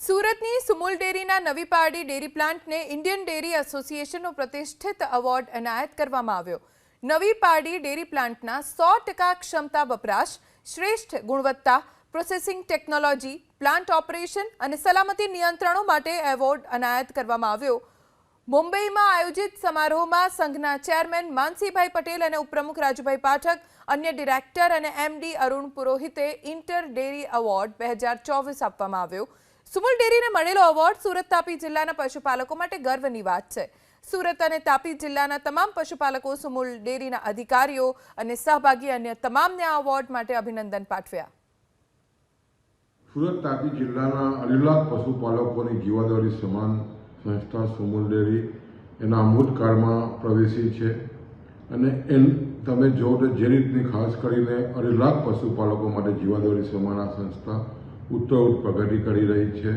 સુરતની સુમુલ ડેરીના નવી પારડી ડેરી પ્લાન્ટને ઇન્ડિયન ડેરી એસોસિએશનનો પ્રતિષ્ઠિત એવોર્ડ એનાયત કરવામાં આવ્યો. નવી પારડી ડેરી પ્લાન્ટના સો ટકા ક્ષમતા વપરાશ, શ્રેષ્ઠ ગુણવત્તા, પ્રોસેસિંગ ટેકનોલોજી, પ્લાન્ટ ઓપરેશન અને સલામતી નિયંત્રણો માટે એવોર્ડ એનાયત કરવામાં આવ્યો. મુંબઈમાં આયોજિત સમારોહમાં સંઘના ચેરમેન માનસીભાઈ પટેલ અને ઉપપ્રમુખ રાજુભાઈ પાઠક, અન્ય ડિરેક્ટર અને એમડી અરુણ પુરોહિતે ઇન્ટર ડેરી એવોર્ડ બે હજાર ચોવીસ આપવામાં આવ્યો. સુમુલ ડેરીને મળેલો એવોર્ડ સુરત તાપી જિલ્લાના પશુપાલકો માટે ગર્વની વાત છે. સુરત અને તાપી જિલ્લાના તમામ પશુપાલકો સુમુલ ડેરીના અધિકારીઓ અને સહભાગી અન્ય તમામને આ એવોર્ડ માટે અભિનંદન પાઠવ્યા. સુરત તાપી જિલ્લાના અઢી પશુપાલકોની જીવાદોરી સમાન સંસ્થા સુમુલ ડેરી એના અમૃતકાળમાં પ્રવેશી છે અને એમ તમે જો જે રીતની ખાસ કરીને અઢી પશુપાલકો માટે જીવાદોરી સમાન આ સંસ્થા ઉત્તરોત્તર પ્રગતિ કરી રહી છે.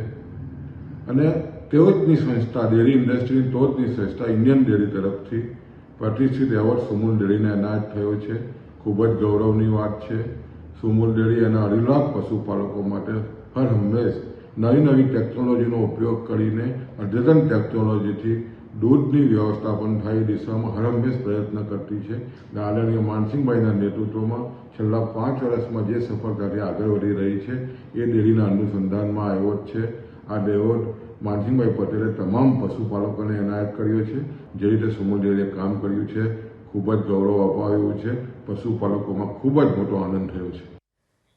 અને તેઓ જની સંસ્થા, ડેરી ઇન્ડસ્ટ્રીની ટોચની સંસ્થા, ઇન્ડિયન ડેરી તરફથી પ્રતિષ્ઠિત એવોર્ડ સુમુલ ડેરીને એનાયત થયો છે. ખૂબ જ ગૌરવની વાત છે. સુમુલ ડેરી અને અઢી પશુપાલકો માટે હર હંમેશ નવી નવી ટેકનોલોજીનો ઉપયોગ કરીને અદ્યતન ટેકનોલોજીથી દૂધની વ્યવસ્થાપન થાય એ દિશામાં હર પ્રયત્ન કરતી છે. આદરણીય માનસિંહભાઈના નેતૃત્વમાં છેલ્લા પાંચ વર્ષમાં જે સફળતાથી આગળ વધી રહી છે, એ ડેરીના અનુસંધાનમાં આવ્યો જ છે. આ એવોર્ડ માનસિંહભાઈ પટેલે તમામ પશુપાલકોને એનાયત કર્યો છે. જે રીતે સુમુલ ડેરીએ કામ કર્યું છે, ખૂબ જ ગૌરવ અપાવ્યું છે. પશુપાલકોમાં ખૂબ જ મોટો આનંદ થયો છે.